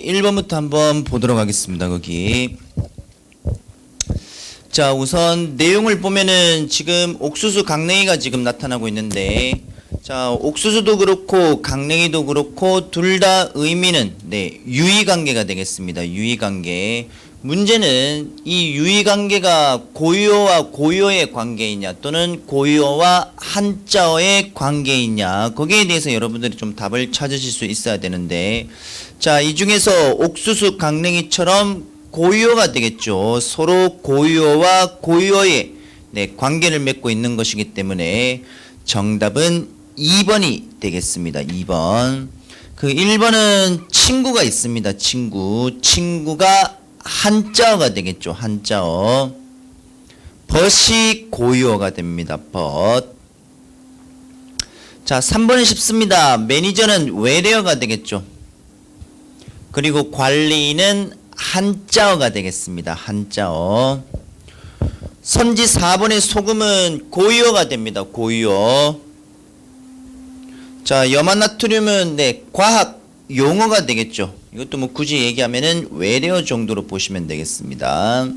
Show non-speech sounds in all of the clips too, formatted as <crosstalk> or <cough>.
1번부터 한번 보도록 하겠습니다. 거기. 자, 우선 내용을 보면은 지금 옥수수 강냉이가 지금 나타나고 있는데 자, 옥수수도 그렇고 강냉이도 그렇고 둘 다 의미는 네, 유의 관계가 되겠습니다. 유의 관계. 문제는 이 유의 관계가 고유어와 고유어의 관계이냐 또는 고유어와 한자어의 관계이냐 거기에 대해서 여러분들이 좀 답을 찾으실 수 있어야 되는데 자, 이 중에서 옥수수 강냉이처럼 고유어가 되겠죠. 서로 고유어와 고유어의 네, 관계를 맺고 있는 것이기 때문에 정답은 2번이 되겠습니다. 2번. 그 1번은 친구가 있습니다. 친구. 친구가 한자어가 되겠죠. 한자어. 벗이 고유어가 됩니다. 벗. 자, 3번은 쉽습니다. 매니저는 외래어가 되겠죠. 그리고 관리인은 한자어가 되겠습니다. 한자어. 선지 4번의 소금은 고유어가 됩니다. 고유어. 자, 염화나트륨은 네, 과학 용어가 되겠죠. 이것도 뭐 굳이 얘기하면은 외래어 정도로 보시면 되겠습니다.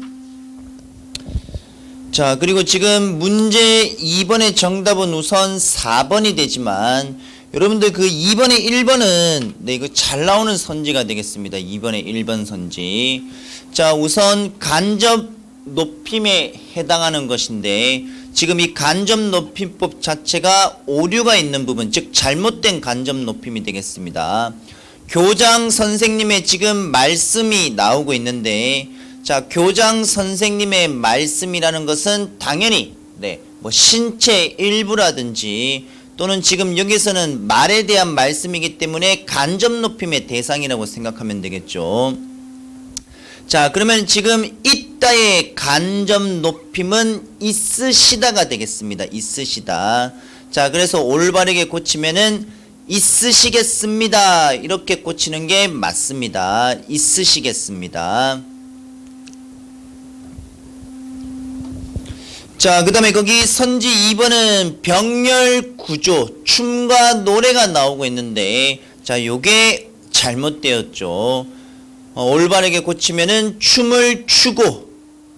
자, 그리고 지금 문제 2번의 정답은 우선 4번이 되지만 여러분들 그 2번에 1번은 네, 이거 잘 나오는 선지가 되겠습니다. 2번에 1번 선지. 자, 우선 간접 높임에 해당하는 것인데 지금 이 간접 높임법 자체가 오류가 있는 부분, 즉 잘못된 간접 높임이 되겠습니다. 교장 선생님의 지금 말씀이 나오고 있는데 자, 교장 선생님의 말씀이라는 것은 당연히 네, 뭐 신체 일부라든지 또는 지금 여기서는 말에 대한 말씀이기 때문에 간접 높임의 대상이라고 생각하면 되겠죠. 자, 그러면 지금 있다의 간접 높임은 있으시다가 되겠습니다. 있으시다. 자, 그래서 올바르게 고치면은 있으시겠습니다. 이렇게 고치는 게 맞습니다. 있으시겠습니다. 자, 그 다음에 거기 선지 2번은 병렬 구조, 춤과 노래가 나오고 있는데, 자, 요게 잘못되었죠. 어, 올바르게 고치면은 춤을 추고,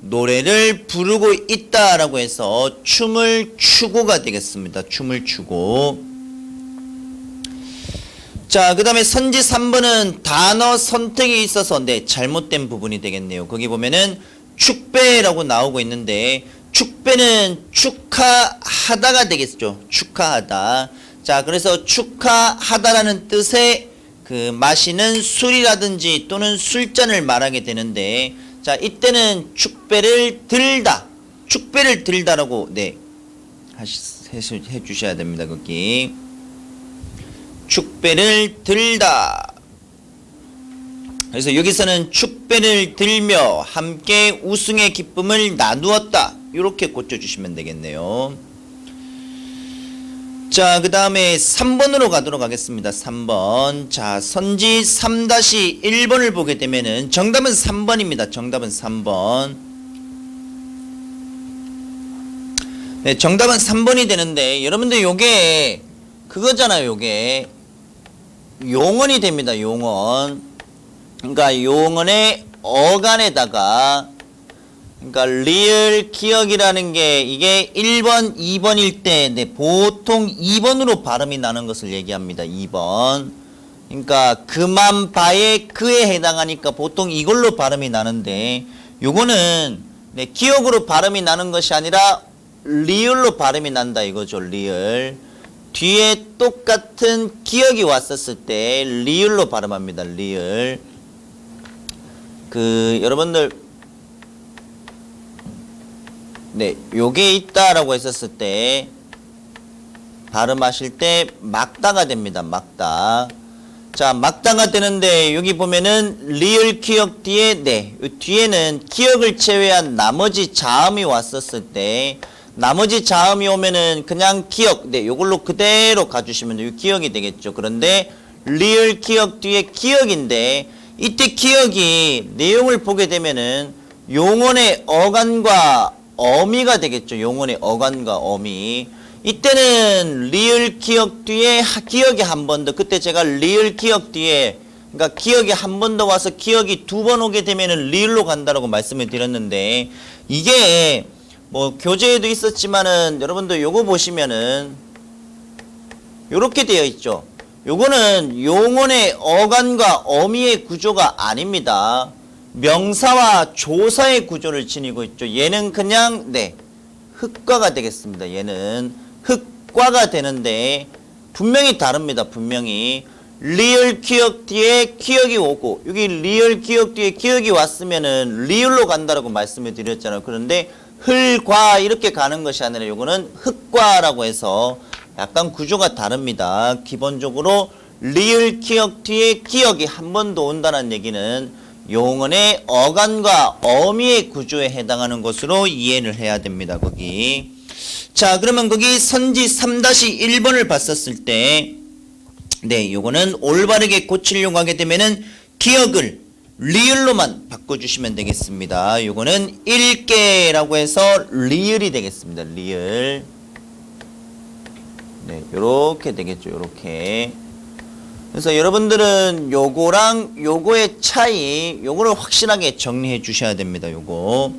노래를 부르고 있다라고 해서 춤을 추고가 되겠습니다. 춤을 추고. 자, 그 다음에 선지 3번은 단어 선택에 있어서, 네, 잘못된 부분이 되겠네요. 거기 보면은 축배라고 나오고 있는데, 축배는 축하하다가 되겠죠. 축하하다. 자, 그래서 축하하다라는 뜻의 그 마시는 술이라든지 또는 술잔을 말하게 되는데, 자, 이때는 축배를 들다. 축배를 들다라고, 네, 하시, 해, 해 주셔야 됩니다. 거기. 축배를 들다. 그래서 여기서는 축배를 들며 함께 우승의 기쁨을 나누었다. 이렇게 고쳐주시면 되겠네요. 자, 그 다음에 3번으로 가도록 하겠습니다. 3번. 자, 선지 3-1번을 보게 되면은 정답은 3번입니다. 정답은 3번. 네, 정답은 3번이 되는데 여러분들 요게 그거잖아요. 요게 용언이 됩니다. 용언. 그러니까 용언의 어간에다가 그러니까 리을 기억이라는 게 이게 1번, 2번일 때 네, 보통 2번으로 발음이 나는 것을 얘기합니다. 2번. 그러니까 그만 바에 그에 해당하니까 보통 이걸로 발음이 나는데 요거는 네, 기억으로 발음이 나는 것이 아니라 리을로 발음이 난다 이거죠. 리을. 뒤에 똑같은 기억이 왔었을 때 리을로 발음합니다. 리을. 그 여러분들 네, 요게 있다라고 했었을 때 발음하실 때 막다가 됩니다. 막다. 자, 막다가 되는데 여기 보면은 리을 기억 뒤에 네, 요 뒤에는 기억을 제외한 나머지 자음이 왔었을 때 나머지 자음이 오면은 그냥 기억 네, 요걸로 그대로 가주시면 돼요. 기억이 되겠죠. 그런데 리을 기억 뒤에 기억인데 이때 기억이 내용을 보게 되면은 용언의 어간과 어미가 되겠죠. 용언의 어간과 어미. 이때는 리을 기억 뒤에 하- 기억이 한 번 더. 그때 제가 리을 기억 뒤에 그러니까 기억이 한 번 더 와서 기억이 두 번 오게 되면은 리을로 간다라고 말씀을 드렸는데 이게 뭐 교재에도 있었지만은 여러분들 요거 보시면은 요렇게 되어 있죠. 요거는 용언의 어간과 어미의 구조가 아닙니다. 명사와 조사의 구조를 지니고 있죠. 얘는 그냥 네 흑과가 되겠습니다. 얘는 흑과가 되는데 분명히 다릅니다. 분명히 리얼 기억 뒤에 기억이 오고 여기 리얼 기억 뒤에 기억이 왔으면은 리얼로 간다라고 말씀을 드렸잖아요. 그런데 흘과 이렇게 가는 것이 아니라 요거는 흑과라고 해서 약간 구조가 다릅니다. 기본적으로 리얼 기억 뒤에 기억이 한 번 더 온다는 얘기는 용언의 어간과 어미의 구조에 해당하는 것으로 이해를 해야 됩니다. 거기. 자, 그러면 거기 선지 3-1번을 봤었을 때, 네, 요거는 올바르게 고치려고 하게 되면은 기억을 리을로만 바꿔주시면 되겠습니다. 요거는 일개라고 해서 리을이 되겠습니다. 리을. 네, 요렇게 되겠죠. 요렇게. 그래서 여러분들은 요거랑 요거의 차이, 요거를 확실하게 정리해 주셔야 됩니다. 요거.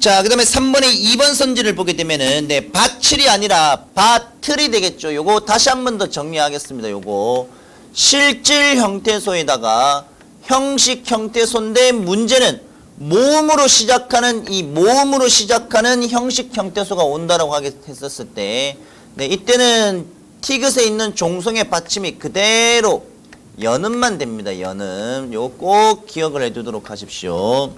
자, 그 다음에 3번의 2번 선지를 보게 되면은, 네, 밭을이 아니라 밭을이 되겠죠. 요거 다시 한 번 더 정리하겠습니다. 요거. 실질 형태소에다가 형식 형태소인데 문제는 모음으로 시작하는 이 모음으로 시작하는 형식 형태소가 온다라고 했었을 때, 네, 이때는 티귿에 있는 종성의 받침이 그대로 연음만 됩니다. 연음. 요거 꼭 기억을 해두도록 하십시오.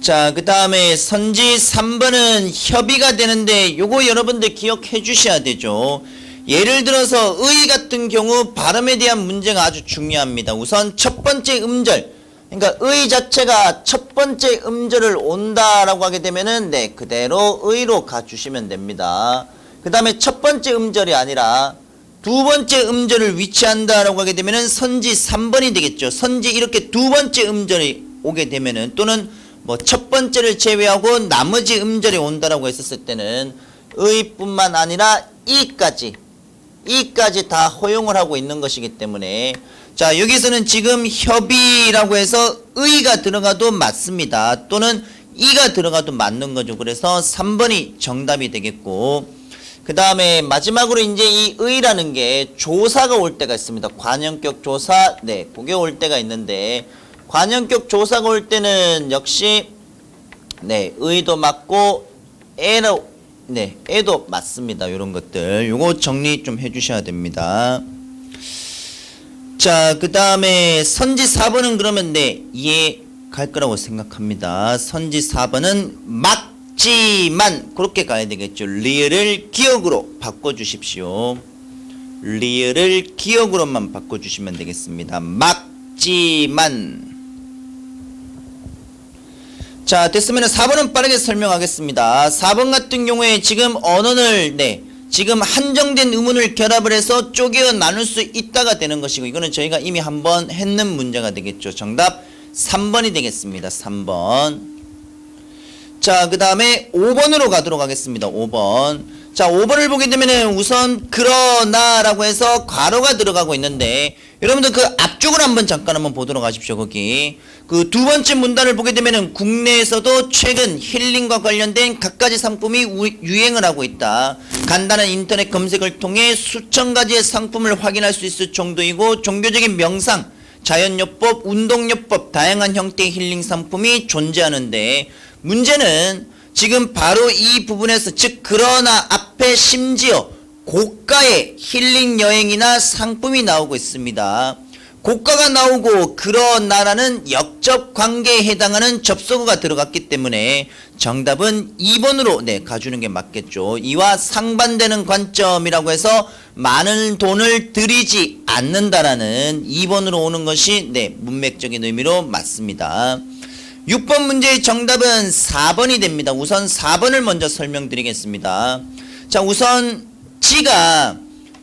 자, 그 다음에 선지 3번은 협의가 되는데 요거 여러분들 기억해 주셔야 되죠. 예를 들어서 의 같은 경우 발음에 대한 문제가 아주 중요합니다. 우선 첫 번째 음절. 그러니까 의 자체가 첫 번째 음절을 온다라고 하게 되면은 네, 그대로 의로 가주시면 됩니다. 그 다음에 첫 번째 음절이 아니라 두 번째 음절을 위치한다라고 하게 되면은 선지 3번이 되겠죠. 선지 이렇게 두 번째 음절이 오게 되면은 또는 뭐 첫 번째를 제외하고 나머지 음절이 온다라고 했었을 때는 의뿐만 아니라 이까지 이까지 다 허용을 하고 있는 것이기 때문에 자 여기서는 지금 협의라고 해서 의가 들어가도 맞습니다. 또는 이가 들어가도 맞는 거죠. 그래서 3번이 정답이 되겠고 그 다음에 마지막으로 이제 이 의라는 게 조사가 올 때가 있습니다. 관형격 조사, 네, 그게 올 때가 있는데 관형격 조사가 올 때는 역시 네, 의도 맞고 애로 네, 애도 맞습니다. 이런 것들 요거 정리 좀 해주셔야 됩니다. 자, 그 다음에 선지 4번은 그러면 네, 이해 갈 거라고 생각합니다. 선지 4번은 맞지만 그렇게 가야 되겠죠. 리을을 기억으로 바꿔주십시오. 리을을 기억으로만 바꿔주시면 되겠습니다. 맞지만 자 됐으면 4번은 빠르게 설명하겠습니다 4번 같은 경우에 지금 언어를 네 지금 한정된 의문을 결합을 해서 쪼개어 나눌 수 있다가 되는 것이고 이거는 저희가 이미 한번 했는 문제가 되겠죠 정답 3번이 되겠습니다 3번 자 그 다음에 5번으로 가도록 하겠습니다. 5번. 자 5번을 보게 되면은 우선 그러나 라고 해서 괄호가 들어가고 있는데 여러분들 그 앞쪽을 한번 잠깐 한번 보도록 하십시오 거기. 그 두 번째 문단을 보게 되면은 국내에서도 최근 힐링과 관련된 갖가지 상품이 우- 유행을 하고 있다. 간단한 인터넷 검색을 통해 수천 가지의 상품을 확인할 수 있을 정도이고 종교적인 명상 자연요법, 운동요법, 다양한 형태의 힐링 상품이 존재하는데 문제는 지금 바로 이 부분에서 즉 그러나 앞에 심지어 고가의 힐링 여행이나 상품이 나오고 있습니다. 고가가 나오고 그러나라는 역접 관계에 해당하는 접속어가 들어갔기 때문에 정답은 2번으로 네 가주는 게 맞겠죠. 이와 상반되는 관점이라고 해서 많은 돈을 들이지 않는다라는 2번으로 오는 것이 네 문맥적인 의미로 맞습니다. 6번 문제의 정답은 4번이 됩니다. 우선 4번을 먼저 설명드리겠습니다. 자, 우선 지가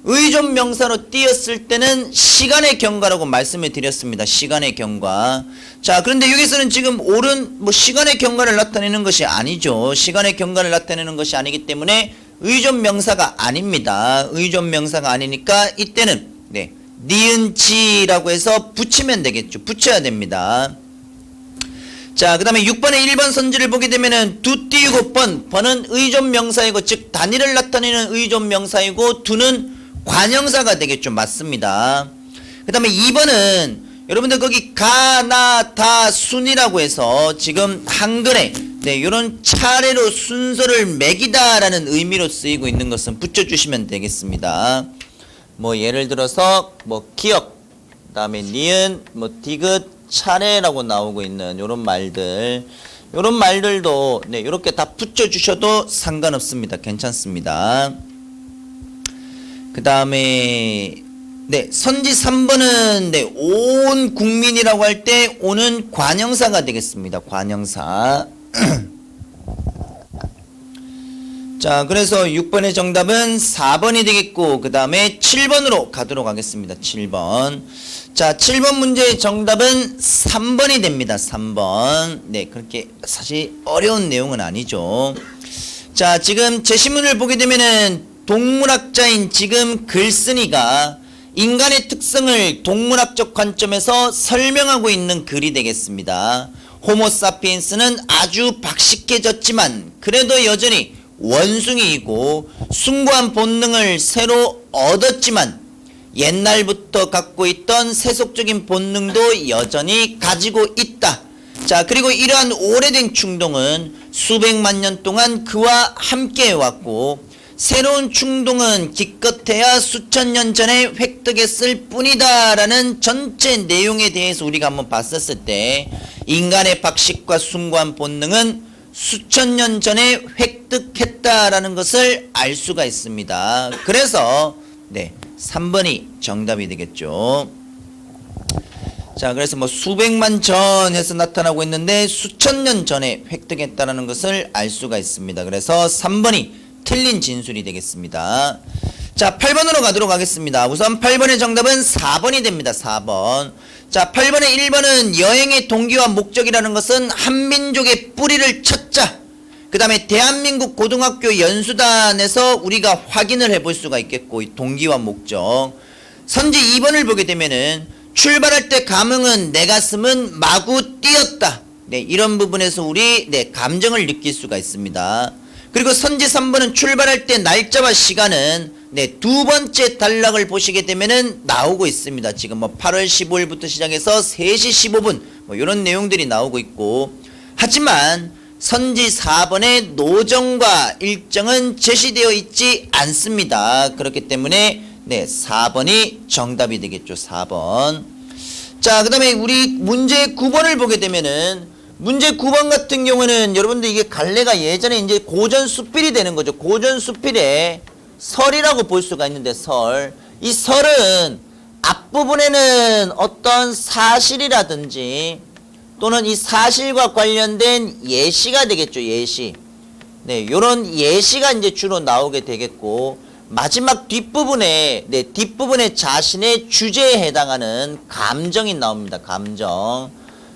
의존 명사로 띄었을 때는 시간의 경과라고 말씀을 드렸습니다. 시간의 경과. 자, 그런데 여기서는 지금 옳은 뭐 시간의 경과를 나타내는 것이 아니죠. 시간의 경과를 나타내는 것이 아니기 때문에 의존 명사가 아닙니다. 의존 명사가 아니니까 이때는 네. 니은지라고 해서 붙이면 되겠죠. 붙여야 됩니다. 자, 그 다음에 6번의 1번 선지를 보게 되면은 두 띄우고 번, 번은 의존 명사이고, 즉, 단위를 나타내는 의존 명사이고, 두는 관형사가 되겠죠. 맞습니다. 그 다음에 2번은 여러분들 거기 가, 나, 다, 순이라고 해서 지금 한글에 네, 요런 차례로 순서를 매기다라는 의미로 쓰이고 있는 것은 붙여주시면 되겠습니다. 뭐 예를 들어서 뭐 기억, 그 다음에 니은, 뭐 디귿, 차례라고 나오고 있는 요런 말들, 요런 말들도 네 이렇게 다 붙여주셔도 상관없습니다. 괜찮습니다. 그 다음에 네 선지 3번은 네, 온 국민이라고 할 때 오는 관형사가 되겠습니다. 관형사. <clears throat> 자, 그래서 6번의 정답은 4번이 되겠고, 그 다음에 7번으로 가도록 하겠습니다. 7번. 자, 7번 문제의 정답은 3번이 됩니다. 3번. 네, 그렇게 사실 어려운 내용은 아니죠. 자, 지금 제시문을 보게 되면은 동물학자인 지금 글쓴이가 인간의 특성을 동물학적 관점에서 설명하고 있는 글이 되겠습니다. 호모사피엔스는 아주 박식해졌지만 그래도 여전히 원숭이이고 숭고한 본능을 새로 얻었지만 옛날부터 갖고 있던 세속적인 본능도 여전히 가지고 있다. 자, 그리고 이러한 오래된 충동은 수백만 년 동안 그와 함께 해왔고, 새로운 충동은 기껏해야 수천 년 전에 획득했을 뿐이다라는 전체 내용에 대해서 우리가 한번 봤었을 때, 인간의 박식과 숭고한 본능은 수천 년 전에 획득했다라는 것을 알 수가 있습니다. 그래서, 네, 3번이 정답이 되겠죠. 자, 그래서 뭐 수백만 전 해서 나타나고 있는데 수천 년 전에 획득했다는 것을 알 수가 있습니다. 그래서 3번이 틀린 진술이 되겠습니다. 자, 8번으로 가도록 하겠습니다. 우선 8번의 정답은 4번이 됩니다. 4번. 자, 8번의 1번은 여행의 동기와 목적이라는 것은 한민족의 뿌리를 찾자. 그 다음에 대한민국 고등학교 연수단에서 우리가 확인을 해볼 수가 있겠고, 이 동기와 목적. 선지 2번을 보게 되면은 출발할 때 감흥은 내 가슴은 마구 뛰었다. 네, 이런 부분에서 우리 네, 감정을 느낄 수가 있습니다. 그리고 선지 3번은 출발할 때 날짜와 시간은 네, 두 번째 단락을 보시게 되면은 나오고 있습니다. 지금 뭐 8월 15일부터 시작해서 3시 15분 뭐 이런 내용들이 나오고 있고 하지만 선지 4번의 노정과 일정은 제시되어 있지 않습니다. 그렇기 때문에 네, 4번이 정답이 되겠죠. 4번. 자, 그 다음에 우리 문제 9번을 보게 되면은 문제 9번 같은 경우는 여러분들 이게 갈래가 예전에 이제 고전 수필이 되는 거죠. 고전 수필에 설이라고 볼 수가 있는데 설. 이 설은 앞부분에는 어떤 사실이라든지 또는 이 사실과 관련된 예시가 되겠죠. 예시. 네, 요런 예시가 이제 주로 나오게 되겠고 마지막 뒷부분에 네, 뒷부분에 자신의 주제에 해당하는 감정이 나옵니다. 감정.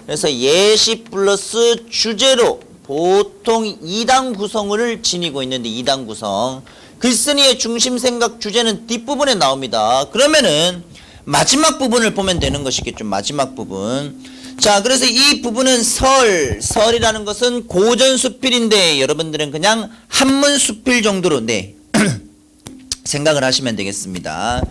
그래서 예시 플러스 주제로 보통 2단 구성을 지니고 있는데 2단 구성. 글쓴이의 중심 생각 주제는 뒷부분에 나옵니다. 그러면은 마지막 부분을 보면 되는 것이겠죠. 마지막 부분. 자, 그래서 이 부분은 설, 설이라는 것은 고전 수필인데 여러분들은 그냥 한문 수필 정도로 네. <clears throat> 생각을 하시면 되겠습니다.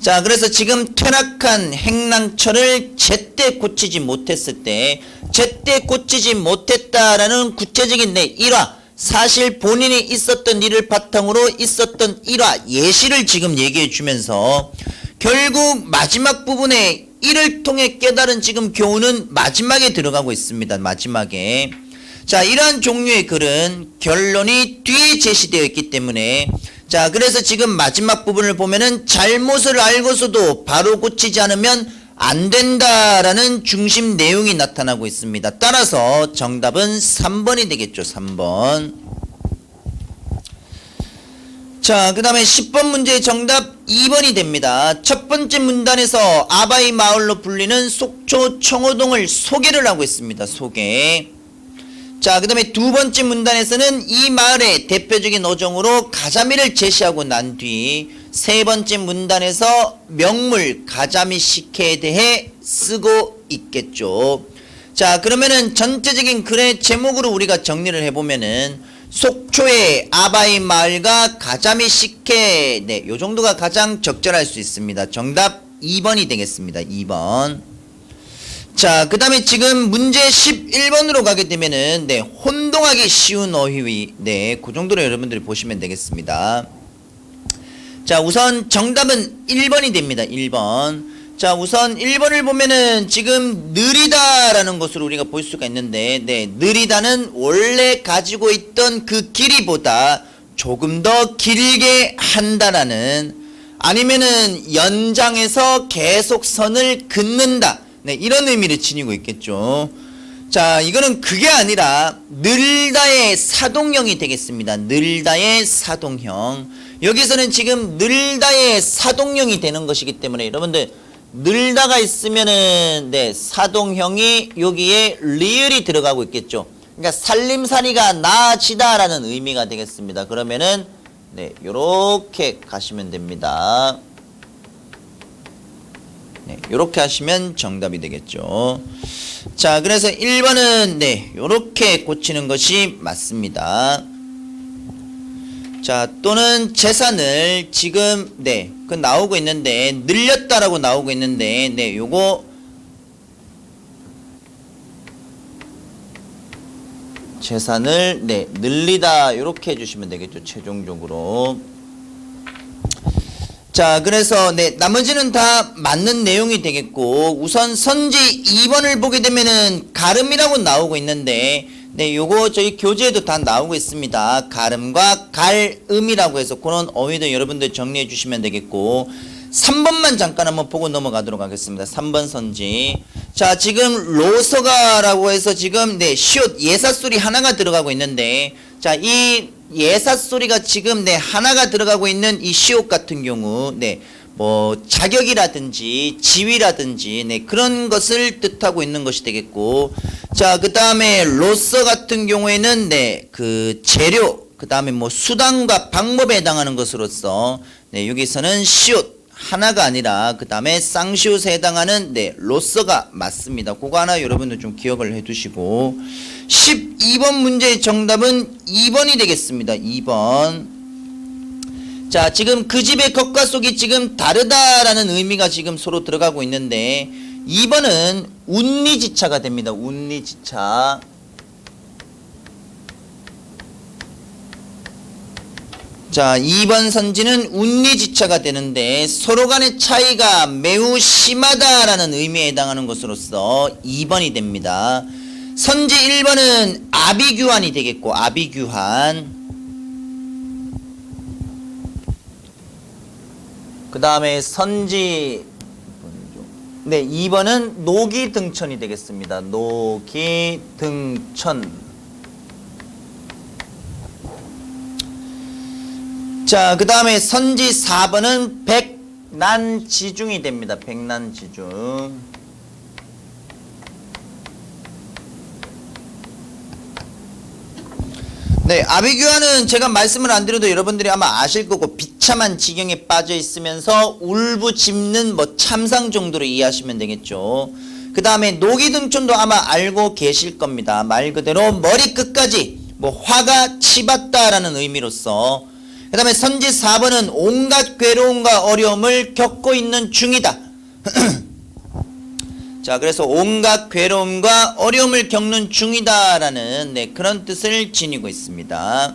자, 그래서 지금 퇴락한 행랑철을 제때 고치지 못했을 때, 제때 고치지 못했다라는 구체적인 내 일화, 사실 본인이 있었던 일을 바탕으로 있었던 일화, 예시를 지금 얘기해 주면서, 결국 마지막 부분에 이를 통해 깨달은 지금 교훈은 마지막에 들어가고 있습니다. 마지막에. 자, 이러한 종류의 글은 결론이 뒤에 제시되어 있기 때문에 자, 그래서 지금 마지막 부분을 보면은 잘못을 알고서도 바로 고치지 않으면 안 된다라는 중심 내용이 나타나고 있습니다. 따라서 정답은 3번이 되겠죠. 3번. 자, 그 다음에 10번 문제의 정답 2번이 됩니다. 첫 번째 문단에서 아바이 마을로 불리는 속초 청호동을 소개를 하고 있습니다. 소개. 자, 그 다음에 두 번째 문단에서는 이 마을의 대표적인 어종으로 가자미를 제시하고 난 뒤 세 번째 문단에서 명물 가자미 식혜에 대해 쓰고 있겠죠. 자, 그러면은 전체적인 글의 제목으로 우리가 정리를 해보면은 속초의 아바이 마을과 가자미 식혜, 네, 요 정도가 가장 적절할 수 있습니다. 정답 2번이 되겠습니다. 2번. 자, 그 다음에 지금 문제 11번으로 가게 되면은, 네, 혼동하기 쉬운 어휘, 네, 그 정도로 여러분들이 보시면 되겠습니다. 자, 우선 정답은 1번이 됩니다. 1번. 자, 우선 1번을 보면은 지금 느리다라는 것으로 우리가 볼 수가 있는데, 네, 느리다는 원래 가지고 있던 그 길이보다 조금 더 길게 한다라는 아니면은 연장해서 계속 선을 긋는다. 네, 이런 의미를 지니고 있겠죠. 자, 이거는 그게 아니라 늘다의 사동형이 되겠습니다. 늘다의 사동형. 여기서는 지금 늘다의 사동형이 되는 것이기 때문에 여러분들 늘다가 있으면은 네, 사동형이 여기에 리을이 들어가고 있겠죠. 그러니까 살림살이가 나아지다라는 의미가 되겠습니다. 그러면은 네, 요렇게 가시면 됩니다. 네, 요렇게 하시면 정답이 되겠죠. 자, 그래서 1번은 네, 요렇게 고치는 것이 맞습니다. 자, 또는 재산을 지금 네, 그 나오고 있는데 늘렸다라고 나오고 있는데 네, 요거 재산을 네, 늘리다 요렇게 해 주시면 되겠죠. 최종적으로. 자, 그래서 네, 나머지는 다 맞는 내용이 되겠고 우선 선지 2번을 보게 되면은 가름이라고 나오고 있는데 네, 요거 저희 교재에도 다 나오고 있습니다. 가름과 갈음이라고 해서 그런 어휘도 여러분들 정리해 주시면 되겠고 3번만 잠깐 한번 보고 넘어가도록 하겠습니다. 3번 선지. 자, 지금 로서가라고 해서 지금 네, 시옷 예사 소리 하나가 들어가고 있는데 자, 이 예사 소리가 지금 네, 하나가 들어가고 있는 이 시옷 같은 경우 네, 뭐 자격이라든지 지위라든지 네, 그런 것을 뜻하고 있는 것이 되겠고 자, 그 다음에 로서 같은 경우에는 네, 그 재료 그 다음에 뭐 수단과 방법에 해당하는 것으로서 네, 여기서는 시옷 하나가 아니라 그 다음에 쌍시옷에 해당하는 네 로서가 맞습니다. 그거 하나 여러분들 좀 기억을 해 두시고 12번 문제의 정답은 2번이 되겠습니다. 2번 자 지금 그 집의 겉과 속이 지금 다르다라는 의미가 지금 서로 들어가고 있는데 2번은 운리지차가 됩니다. 운리지차 자, 2번 선지는 운리지차가 되는데 서로 간의 차이가 매우 심하다라는 의미에 해당하는 것으로서 2번이 됩니다. 선지 1번은 아비규환이 되겠고 아비규환 그 다음에 선지 네 2번은 노기 등천이 되겠습니다. 노기 등천 자, 그 다음에 선지 4번은 백난지중이 됩니다. 백난지중. 네, 아비규환은 제가 말씀을 안 드려도 여러분들이 아마 아실 거고 비참한 지경에 빠져 있으면서 울부짖는 뭐 참상 정도로 이해하시면 되겠죠. 그 다음에 노기등촌도 아마 알고 계실 겁니다. 말 그대로 머리 끝까지 뭐 화가 치받다라는 의미로서 그 다음에 선지 4번은 온갖 괴로움과 어려움을 겪고 있는 중이다. <clears throat> 자, 그래서 온갖 괴로움과 어려움을 겪는 중이다라는 네, 그런 뜻을 지니고 있습니다.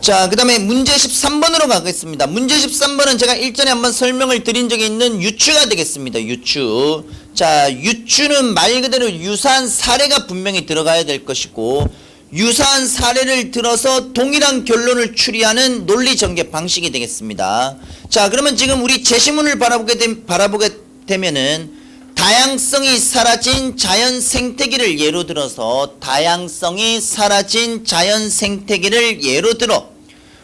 자, 그 다음에 문제 13번으로 가겠습니다. 문제 13번은 제가 일전에 한번 설명을 드린 적이 있는 유추가 되겠습니다. 유추. 자, 유추는 말 그대로 유사한 사례가 분명히 들어가야 될 것이고, 유사한 사례를 들어서 동일한 결론을 추리하는 논리 전개 방식이 되겠습니다. 자, 그러면 지금 우리 제시문을 바라보게, 되, 바라보게 되면은 다양성이 사라진 자연 생태계를 예로 들어서 다양성이 사라진 자연 생태계를 예로 들어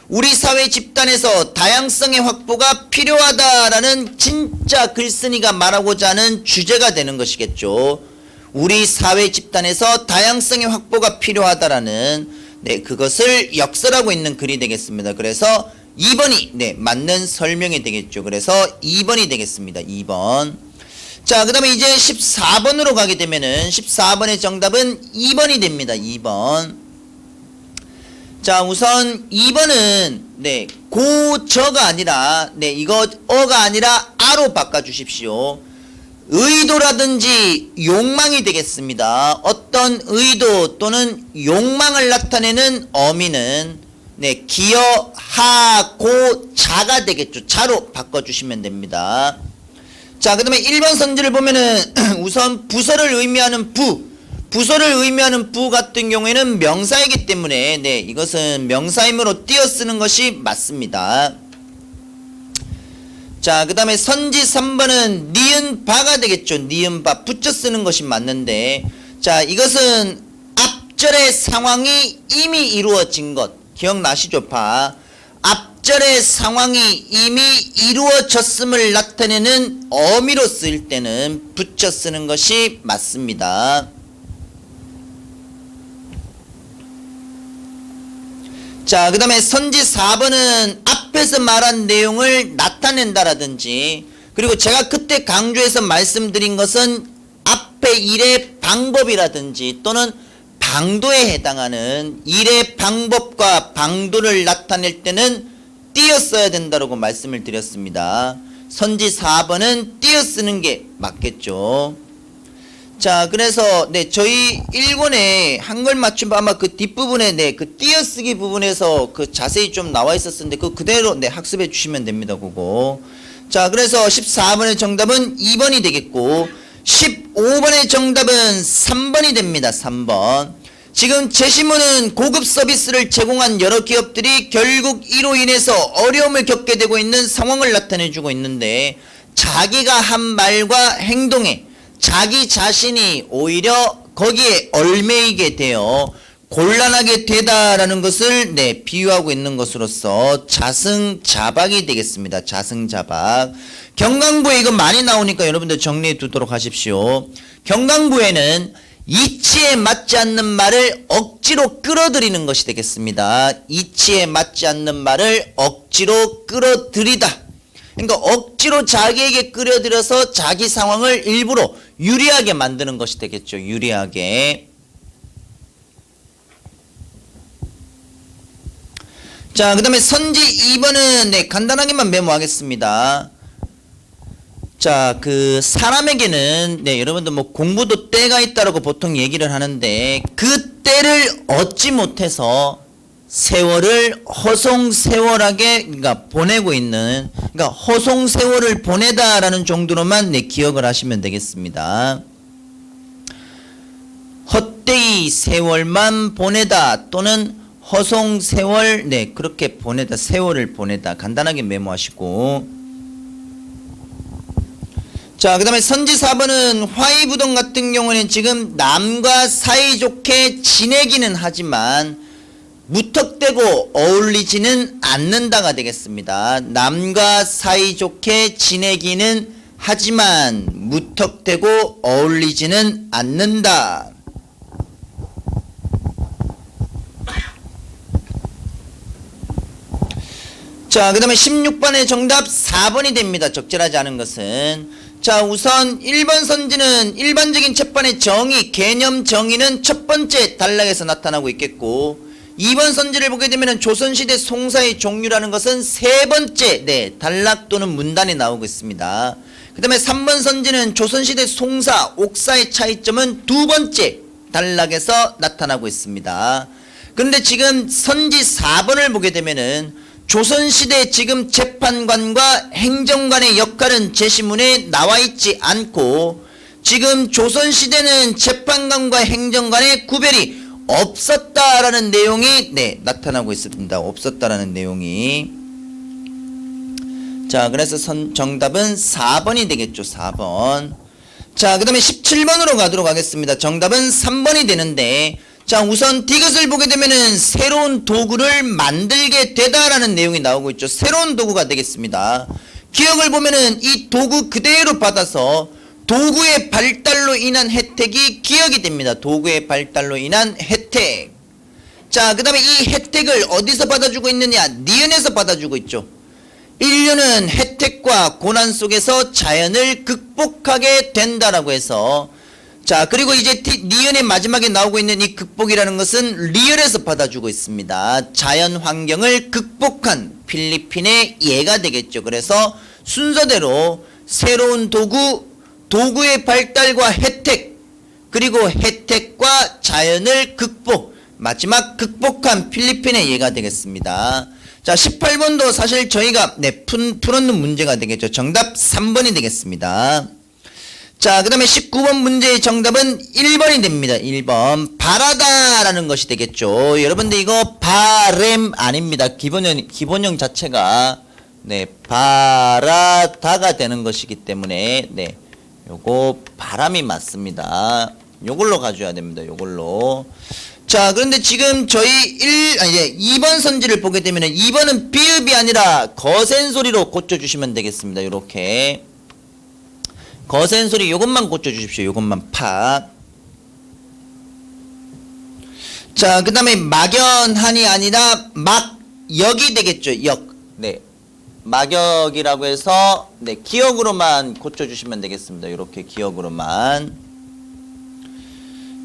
우리 사회 집단에서 다양성의 확보가 필요하다라는 진짜 글쓴이가 말하고자 하는 주제가 되는 것이겠죠. 우리 사회 집단에서 다양성의 확보가 필요하다라는 네, 그것을 역설하고 있는 글이 되겠습니다. 그래서 2번이 네, 맞는 설명이 되겠죠. 그래서 2번이 되겠습니다. 2번. 자, 그다음에 이제 14번으로 가게 되면은 14번의 정답은 2번이 됩니다. 2번. 자, 우선 2번은 네, 고저가 아니라 네, 이거 어가 아니라 아로 바꿔 주십시오. 의도라든지 욕망이 되겠습니다. 어떤 의도 또는 욕망을 나타내는 어미는 네, 기어 하고 자가 되겠죠. 자로 바꿔 주시면 됩니다. 자, 그 다음에 1번 선지를 보면은 <clears throat> 우선 부서를 의미하는 부 부서를 의미하는 부 같은 경우에는 명사이기 때문에 네, 이것은 명사임으로 띄어 쓰는 것이 맞습니다. 자, 그 다음에 선지 3번은 니은 바가 되겠죠. 니은 바 붙여 쓰는 것이 맞는데 자, 이것은 앞절의 상황이 이미 이루어진 것 기억나시죠? 바 앞절의 상황이 이미 이루어졌음을 나타내는 어미로 쓸 때는 붙여 쓰는 것이 맞습니다. 자, 그 다음에 선지 4번은 앞에서 말한 내용을 나타낸다라든지, 그리고 제가 그때 강조해서 말씀드린 것은 앞에 일의 방법이라든지 또는 방도에 해당하는 일의 방법과 방도를 나타낼 때는 띄어 써야 된다고 말씀을 드렸습니다. 선지 4번은 띄어 쓰는 게 맞겠죠. 자, 그래서 네 저희 일본에 한글 맞춤 아마 그 뒷부분에 네 그 띄어쓰기 부분에서 그 자세히 좀 나와 있었는데 그 그대로 네 학습해 주시면 됩니다. 그거. 자, 그래서 14번의 정답은 2번이 되겠고 15번의 정답은 3번이 됩니다. 3번. 지금 제시문은 고급 서비스를 제공한 여러 기업들이 결국 이로 인해서 어려움을 겪게 되고 있는 상황을 나타내 주고 있는데 자기가 한 말과 행동에 자기 자신이 오히려 거기에 얽매이게 되어 곤란하게 되다라는 것을 네 비유하고 있는 것으로서 자승자박이 되겠습니다. 자승자박. 경강부에 이거 많이 나오니까 여러분들 정리해 두도록 하십시오. 경강부에는 이치에 맞지 않는 말을 억지로 끌어들이는 것이 되겠습니다. 이치에 맞지 않는 말을 억지로 끌어들이다. 그러니까 억지로 자기에게 끌어들여서 자기 상황을 일부러 유리하게 만드는 것이 되겠죠. 유리하게. 자, 그 다음에 선지 2번은 네, 간단하게만 메모하겠습니다. 자, 그 사람에게는 네, 여러분들 뭐 공부도 때가 있다라고 보통 얘기를 하는데 그 때를 얻지 못해서 세월을 허송세월하게 그러니까 보내고 있는 그러니까 허송세월을 보내다라는 정도로만 네, 기억을 하시면 되겠습니다. 헛되이 세월만 보내다 또는 허송세월 네 그렇게 보내다 세월을 보내다 간단하게 메모하시고 자, 그 다음에 선지 4번은 화이부동 같은 경우는 지금 남과 사이좋게 지내기는 하지만 무턱대고 어울리지는 않는다가 되겠습니다. 남과 사이좋게 지내기는 하지만 무턱대고 어울리지는 않는다. 자, 그 다음에 16번의 정답 4번이 됩니다. 적절하지 않은 것은. 자, 우선 1번 선지는 일반적인 채판의 정의, 개념 정의는 첫 번째 단락에서 나타나고 있겠고, 2번 선지를 보게 되면 조선시대 송사의 종류라는 것은 세 번째, 네, 단락 또는 문단에 나오고 있습니다. 그 다음에 3번 선지는 조선시대 송사, 옥사의 차이점은 두 번째 단락에서 나타나고 있습니다. 그런데 지금 선지 4번을 보게 되면은 조선시대 지금 재판관과 행정관의 역할은 제시문에 나와 있지 않고 지금 조선시대는 재판관과 행정관의 구별이 없었다라는 내용이 네 나타나고 있습니다. 없었다라는 내용이 자 그래서 선, 정답은 4번이 되겠죠. 4번 자그 다음에 17번으로 가도록 하겠습니다. 정답은 3번이 되는데 자 우선 디귿을 보게 되면은 새로운 도구를 만들게 되다라는 내용이 나오고 있죠. 새로운 도구가 되겠습니다. 기억을 보면은 이 도구 그대로 받아서 도구의 발달로 인한 혜택이 기억이 됩니다. 도구의 발달로 인한 혜택. 자, 그 다음에 이 혜택을 어디서 받아주고 있느냐? 니은에서 받아주고 있죠. 인류는 혜택과 고난 속에서 자연을 극복하게 된다라고 해서 자 그리고 이제 티- 니은의 마지막에 나오고 있는 이 극복이라는 것은 리얼에서 받아주고 있습니다. 자연 환경을 극복한 필리핀의 예가 되겠죠. 그래서 순서대로 새로운 도구, 도구의 발달과 혜택, 그리고 혜택과 자연을 극복, 마지막 극복한 필리핀의 예가 되겠습니다. 자, 18번도 사실 저희가 네, 푼, 풀었는 문제가 되겠죠. 정답 3번이 되겠습니다. 자, 그 다음에 19번 문제의 정답은 1번이 됩니다. 1번. 바라다라는 것이 되겠죠. 여러분들 이거 바램 아닙니다. 기본형, 기본형 자체가, 네, 바라다가 되는 것이기 때문에, 네, 요거 바람이 맞습니다. 요걸로 가져야 됩니다. 요걸로. 자, 그런데 지금 저희 1, 아니, 이제 2번 선지를 보게 되면은 2번은 비읍이 아니라 거센 소리로 고쳐주시면 되겠습니다. 요렇게. 거센 소리 요것만 고쳐주십시오. 요것만 팍. 자, 그 다음에 막연한이 아니라 막 역이 되겠죠. 역. 네. 막역이라고 해서 네 기억으로만 고쳐주시면 되겠습니다. 이렇게 기억으로만.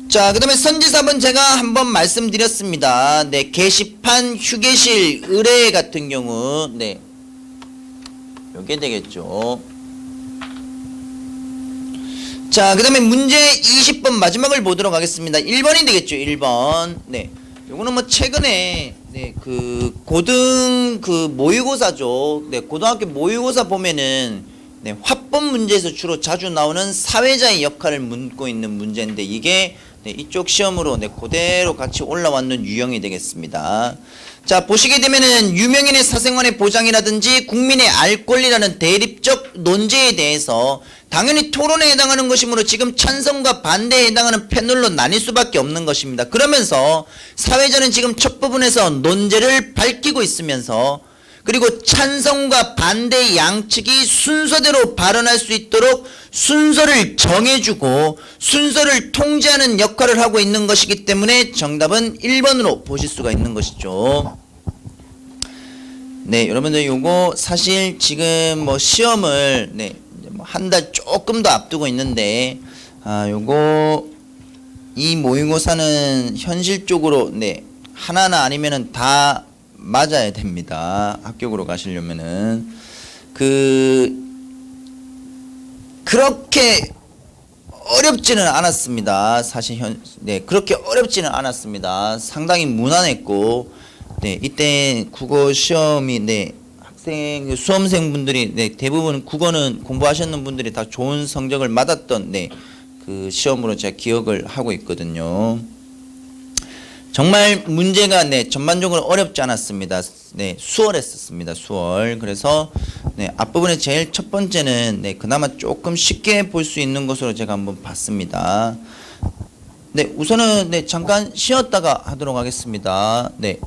자, 그 다음에 선지삽은 제가 한번 말씀드렸습니다. 네, 게시판, 휴게실, 의뢰 같은 경우, 네. 요게 되겠죠. 자, 그 다음에 문제 20번 마지막을 보도록 하겠습니다. 1번이 되겠죠, 1번. 네. 요거는 뭐 최근에, 네, 그, 고등 그 모의고사죠. 네, 고등학교 모의고사 보면은, 네, 화법 문제에서 주로 자주 나오는 사회자의 역할을 묻고 있는 문제인데, 이게, 네, 이쪽 시험으로, 네, 그대로 같이 올라왔는 유형이 되겠습니다. 자, 보시게 되면은 유명인의 사생활의 보장이라든지 국민의 알 권리라는 대립적 논제에 대해서 당연히 토론에 해당하는 것이므로 지금 찬성과 반대에 해당하는 패널로 나뉠 수밖에 없는 것입니다. 그러면서 사회자는 지금 첫 부분에서 논제를 밝히고 있으면서 그리고 찬성과 반대 양측이 순서대로 발언할 수 있도록 순서를 정해주고 순서를 통제하는 역할을 하고 있는 것이기 때문에 정답은 1번으로 보실 수가 있는 것이죠. 네, 여러분들 요거 사실 지금 뭐 시험을 네, 한 달 조금 더 앞두고 있는데 아, 요거 이 모의고사는 현실적으로 네, 하나나 아니면은 다 맞아야 됩니다. 합격으로 가시려면은 그 그렇게 어렵지는 않았습니다. 사실 현, 네, 그렇게 어렵지는 않았습니다. 상당히 무난했고, 네, 이때 국어 시험이, 네, 학생, 수험생 분들이, 네, 대부분 국어는 공부하셨는 분들이 다 좋은 성적을 받았던, 네, 그 시험으로 제가 기억을 하고 있거든요. 정말 문제가 네 전반적으로 어렵지 않았습니다. 네 수월했었습니다. 수월. 그래서 네 앞부분에 제일 첫 번째는 네 그나마 조금 쉽게 볼 수 있는 것으로 제가 한번 봤습니다. 네 우선은 네 잠깐 쉬었다가 하도록 하겠습니다. 네